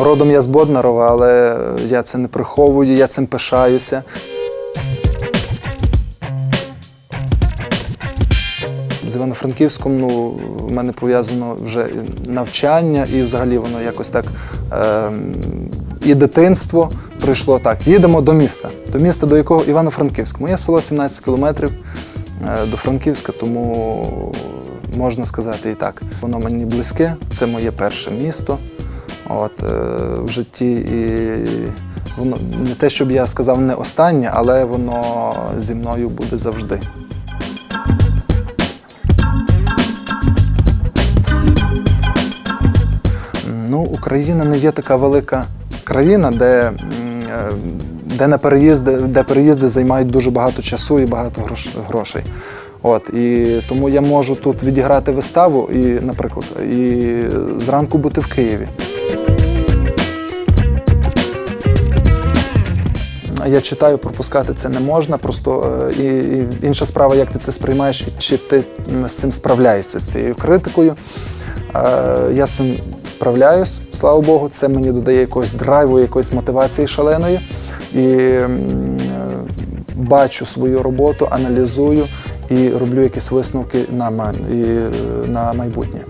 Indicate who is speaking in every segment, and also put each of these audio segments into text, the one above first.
Speaker 1: Родом я з Боднарова, але я це не приховую, я цим пишаюся. З Івано-Франківськом ну, в мене пов'язано вже навчання, і взагалі воно якось так. Е, і дитинство прийшло так. Їдемо до міста. До міста, до якого Івано-Франківськ. Моє село 17 кілометрів е, до Франківська, тому можна сказати і так. Воно мені близьке, це моє перше місто от, е, в житті. І воно не те, щоб я сказав не останнє, але воно зі мною буде завжди. Ну, Україна не є така велика країна, де, е, де, на переїзди, де переїзди займають дуже багато часу і багато грош- грошей. От, і тому я можу тут відіграти виставу, і, наприклад, і зранку бути в Києві. Я читаю, пропускати це не можна. Просто е, і, і інша справа, як ти це сприймаєш, і чи ти з цим справляєшся з цією критикою. Е, Я з цим справляюсь, слава Богу, це мені додає якогось драйву, якоїсь мотивації шаленої. І е, бачу свою роботу, аналізую і роблю якісь висновки на, на майбутнє.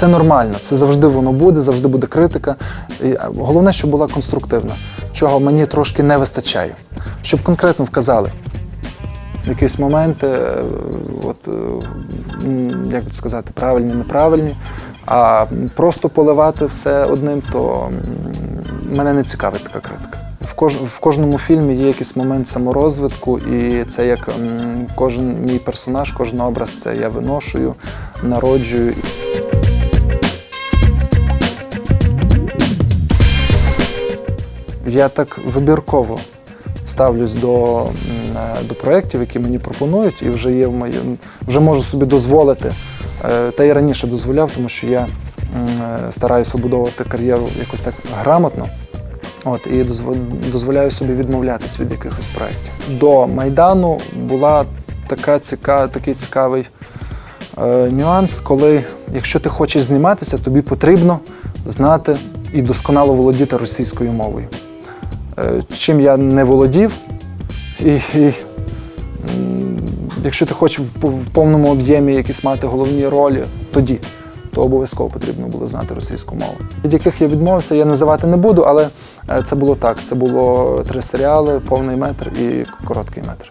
Speaker 1: Це нормально, це завжди воно буде, завжди буде критика. І головне, щоб була конструктивна, чого мені трошки не вистачає. Щоб конкретно вказали якісь моменти, е, от, е, як сказати, правильні, неправильні, а просто поливати все одним, то мене не цікавить така критика. В, в кожному фільмі є якийсь момент саморозвитку, і це як кожен мій персонаж, кожен образ це я виношую, народжую. Я так вибірково ставлюсь до, е, до проєктів, які мені пропонують, і вже є в моєму, вже можу собі дозволити. е, Та й раніше дозволяв, тому що я е, стараюся побудовувати кар'єру якось так грамотно. От, і дозволяю собі відмовлятись від якихось проєктів. До Майдану була така ціка, такий цікавий нюанс, коли якщо ти хочеш зніматися, тобі потрібно знати і досконало володіти російською мовою. Е, чим я не володів, і, і якщо ти хочеш в, повному об'ємі якісь мати головні ролі, тоді то обов'язково потрібно було знати російську мову. Від яких я відмовився, я називати не буду, але е, це було так. Це було три серіали, повний метр і короткий метр.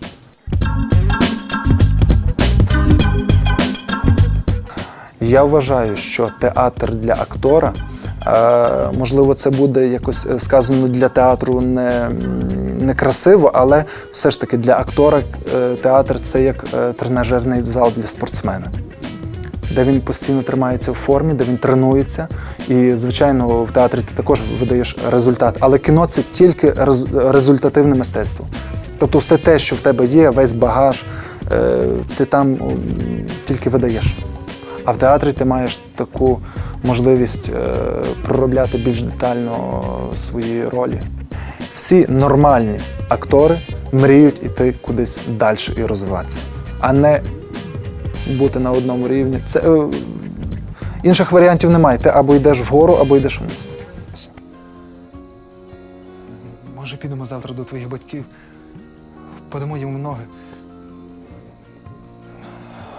Speaker 1: Я вважаю, що театр для актора, можливо, це буде якось е, сказано для театру не, не красиво, але все ж таки для актора е, театр це як е, тренажерний зал для спортсмена. Де він постійно тримається в формі, де він тренується. І, звичайно, в театрі ти також видаєш результат. Але кіно це тільки результативне мистецтво. Тобто все те, що в тебе є, весь багаж, е, ти там тільки видаєш. А в театрі ти маєш таку можливість е, проробляти більш детально свої ролі. Всі нормальні актори мріють іти кудись далі і розвиватися, а не бути на одному рівні. Це е, інших варіантів немає. Ти або йдеш вгору, або йдеш вниз. Може, підемо завтра до твоїх батьків, подамо їм ноги.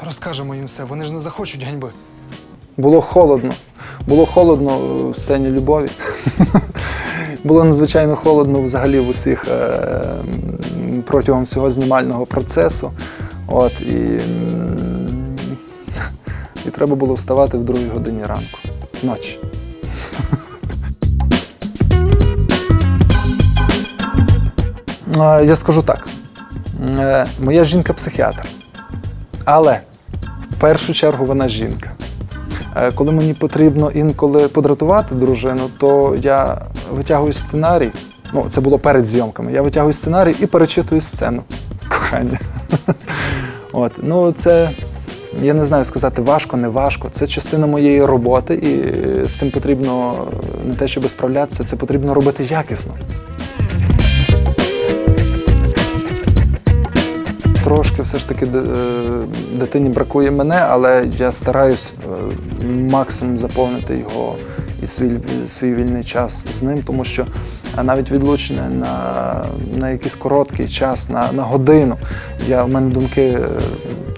Speaker 1: Розкажемо їм все, вони ж не захочуть ганьби. Було холодно. Було холодно в сцені любові. Було надзвичайно холодно взагалі в усіх е, протягом всього знімального процесу. От, і, і треба було вставати в другій годині ранку, ночі. Е, Я скажу так: Е, моя жінка психіатр. Але в першу чергу вона жінка. Е, Коли мені потрібно інколи подратувати дружину, то я витягую сценарій. Ну, це було перед зйомками. Я витягую сценарій і перечитую сцену кохання. От, ну це я не знаю сказати важко, не важко. Це частина моєї роботи, і з цим потрібно не те, щоб справлятися, це потрібно робити якісно. Трошки все ж таки е, дитині бракує мене, але я стараюсь е, максимум заповнити його і свій, свій вільний час з ним, тому що е, навіть відлучення на, на якийсь короткий час, на, на годину, я, в мене думки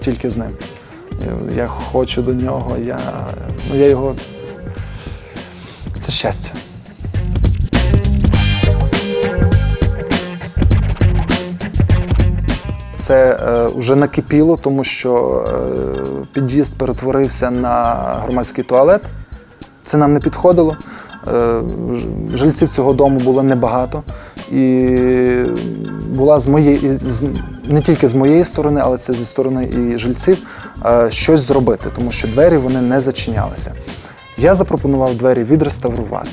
Speaker 1: тільки з ним. Я хочу до нього, я, ну, я його. Це щастя. Це е, вже накипіло, тому що е, під'їзд перетворився на громадський туалет. Це нам не підходило. Е, жильців цього дому було небагато. І була з моєї, не тільки з моєї сторони, але це зі сторони і жильців, щось зробити, тому що двері вони не зачинялися. Я запропонував двері відреставрувати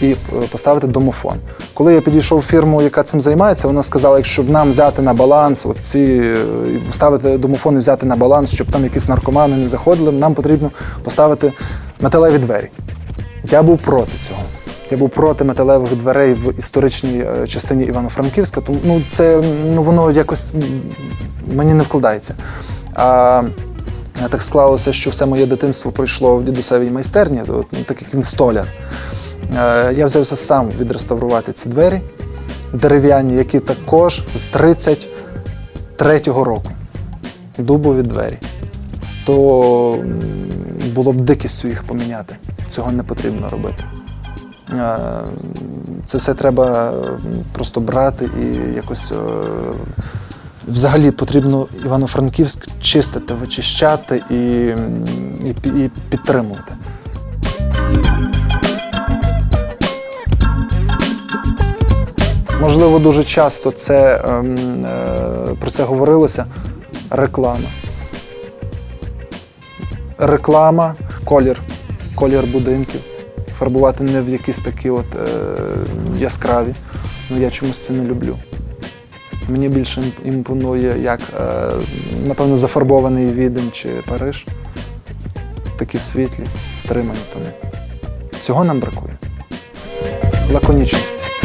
Speaker 1: і е, поставити домофон. Коли я підійшов в фірму, яка цим займається, вона сказала, якщо б нам взяти на баланс, оці, е, і поставити домофон і взяти на баланс, щоб там якісь наркомани не заходили, нам потрібно поставити металеві двері. Я був проти цього. Я був проти металевих дверей в історичній е, частині Івано-Франківська, тому ну, це ну, воно якось мені не вкладається. А так склалося, що все моє дитинство пройшло в дідусевій майстерні, ну, так як він столяр. Е, Я взявся сам відреставрувати ці двері дерев'яні, які також з 33-го року. Дубові двері. То було б дикістю їх поміняти. Цього не потрібно робити. Е, Це все треба просто брати і якось. е, Взагалі потрібно Івано-Франківськ чистити, вичищати і, і, і підтримувати. Можливо, дуже часто це, ем, е, про це говорилося. Реклама. Реклама, колір, колір будинків. Фарбувати не в якісь такі от е, яскраві. Ну я чомусь це не люблю. Мені більше імпонує, як, е, напевно, зафарбований Відень чи Париж. Такі світлі, стримані тони. Цього нам бракує. Лаконічності.